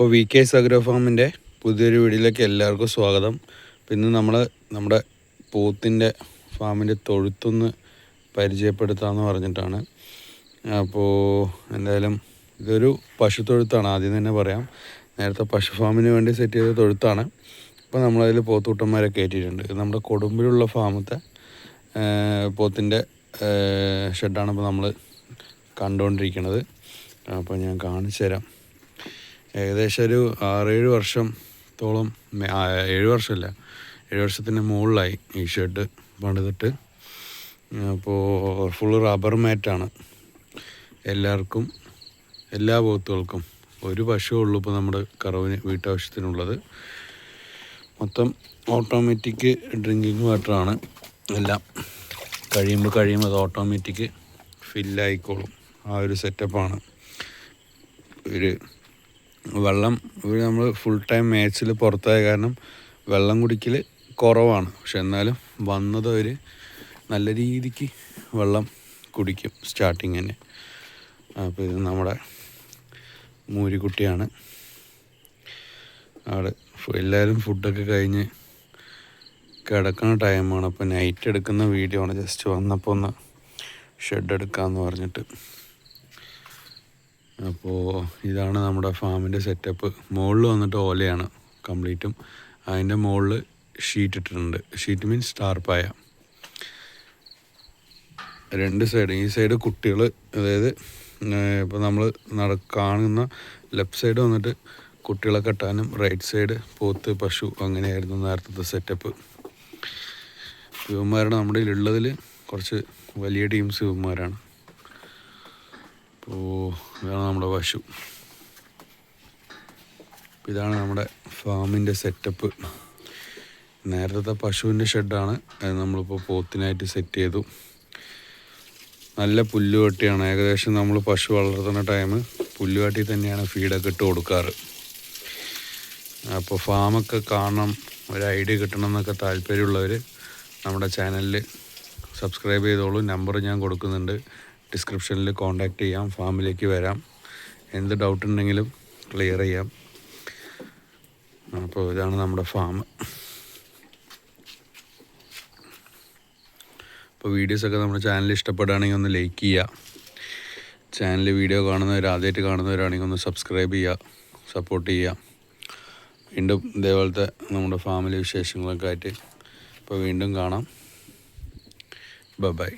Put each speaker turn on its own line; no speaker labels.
അപ്പോൾ V K സഗ്രോ ഫാമിന്റെ പുതിയൊരു വീഡിയോയിലേക്ക് എല്ലാവർക്കും സ്വാഗതം. പിന്നെ നമ്മൾ നമ്മുടെ പോത്തിന്റെ ഫാമിന്റെ തൊഴുത്തൊന്ന് പരിചയപ്പെടുത്താമെന്ന് പറഞ്ഞിട്ടാണ്. അപ്പോൾ എന്തായാലും ഇതൊരു പശു തൊഴുത്താണ് ആദ്യം തന്നെ പറയാം. നേരത്തെ പശു ഫാമിന് വേണ്ടി സെറ്റ് ചെയ്ത തൊഴുത്താണ്. ഇപ്പോൾ നമ്മളതിൽ പോത്തൂട്ടന്മാരെ കയറ്റിയിട്ടുണ്ട്. ഇത് നമ്മുടെ കൊടുമ്പിലുള്ള ഫാമത്തെ പോത്തിന്റെ ഷെഡാണ് ഇപ്പോൾ നമ്മൾ കണ്ടുകൊണ്ടിരിക്കുന്നത് അപ്പോൾ ഞാൻ കാണിച്ചു തരാം ഏകദേശം ഒരു ആറേഴ് വർഷത്തോളം ഏഴ് വർഷമല്ല ഏഴ് വർഷത്തിന് മുകളിലായി ഈ ഷർട്ട് പണിതിട്ട്. അപ്പോൾ ഫുൾ റബ്ബർ മാറ്റാണ് എല്ലാവർക്കും എല്ലാ പോത്തുകൾക്കും ഒരു പശു ഉള്ളൂ ഇപ്പോൾ നമ്മുടെ കറവിന് വീട്ടാവശ്യത്തിനുള്ളത്. മൊത്തം ഓട്ടോമാറ്റിക് ഡ്രിങ്കിങ് വാട്ടറാണ് എല്ലാം കഴിയുമ്പോൾ കഴിയുമ്പോൾ അത് ഓട്ടോമാറ്റിക് ഫില്ലായിക്കോളും ആ ഒരു സെറ്റപ്പാണ് ഒരു വെള്ളം നമ്മൾ ഫുൾ ടൈം മാച്ചിൽ പുറത്തായ കാരണം വെള്ളം കുടിക്കൽ കുറവാണ്. പക്ഷെ എന്നാലും വന്നത് അവർ നല്ല രീതിക്ക് വെള്ളം കുടിക്കും സ്റ്റാർട്ടിങ് തന്നെ അപ്പോൾ ഇത് നമ്മുടെ മൂരിക്കുട്ടിയാണ്. അവിടെ എല്ലാവരും ഫുഡൊക്കെ കഴിഞ്ഞ് കിടക്കുന്ന ടൈമാണ് അപ്പോൾ നൈറ്റ് എടുക്കുന്ന വീഡിയോ ആണ്. ജസ്റ്റ് വന്നപ്പോൾ ഒന്ന് ഷെഡ് എടുക്കാമെന്ന് പറഞ്ഞിട്ട്. അപ്പോൾ ഇതാണ് നമ്മുടെ ഫാമിന്റെ സെറ്റപ്പ് മുകളിൽ വന്നിട്ട് ഓലയാണ് കംപ്ലീറ്റും. അതിന്റെ മുകളിൽ ഷീറ്റ് ഇട്ടിട്ടുണ്ട്. ഷീറ്റ് മീൻസ് ടാർപ്പായ രണ്ട് സൈഡ് ഈ സൈഡ് കുട്ടികൾ അതായത് ഇപ്പോൾ നമ്മൾ നട കാണുന്ന ലെഫ്റ്റ് സൈഡ് വന്നിട്ട് കുട്ടികളെ കെട്ടാനും റൈറ്റ് സൈഡ് പോത്ത് പശു അങ്ങനെയായിരുന്നു നേരത്തെ സെറ്റപ്പ് ഇവന്മാരാണ് നമ്മുടെ ഉള്ളതിൽ കുറച്ച് വലിയ ടീംസ് ഇവന്മാരാണ്. അപ്പോൾ ഇതാണ് നമ്മുടെ പശു. ഇതാണ് നമ്മുടെ ഫാമിന്റെ സെറ്റപ്പ്. നേരത്തെ പശുവിന്റെ ഷെഡാണ്. നമ്മളിപ്പോൾ പോത്തിനായിട്ട് സെറ്റ് ചെയ്തു. നല്ല പുല്ലുവട്ടിയാണ് ഏകദേശം നമ്മൾ പശു വളർത്തുന്ന ടൈം പുല്ലുവട്ടി തന്നെയാണ് ഫീഡൊക്കെ ഇട്ട് കൊടുക്കാറ്. അപ്പോൾ ഫാമൊക്കെ കാണണം. ഒരു ഐഡിയ കിട്ടണം എന്നൊക്കെ താല്പര്യമുള്ളവർ നമ്മുടെ ചാനലിൽ സബ്സ്ക്രൈബ് ചെയ്തോളൂ. നമ്പർ ഞാൻ കൊടുക്കുന്നുണ്ട്. ഡിസ്ക്രിപ്ഷനിൽ കോൺടാക്റ്റ് ചെയ്യാം ഫാമിലേക്ക് വരാം. എന്ത് ഡൗട്ട് ഉണ്ടെങ്കിലും ക്ലിയർ ചെയ്യാം. അപ്പോൾ ഇതാണ് നമ്മുടെ ഫാം അപ്പോൾ വീഡിയോസൊക്കെ നമ്മുടെ ചാനൽ ഇഷ്ടപ്പെടുകയാണെങ്കിൽ ഒന്ന് ലൈക്ക് ചെയ്യുക. ചാനൽ വീഡിയോ കാണുന്നവർ ആദ്യമായിട്ട് കാണുന്നവരാണെങ്കിൽ ഒന്ന് സബ്സ്ക്രൈബ് ചെയ്യുക സപ്പോർട്ട് ചെയ്യുക. വീണ്ടും ഇതേപോലത്തെ നമ്മുടെ ഫാമിലി വിശേഷങ്ങളൊക്കെ ആയിട്ട് ഇപ്പോൾ വീണ്ടും കാണാം. ബൈ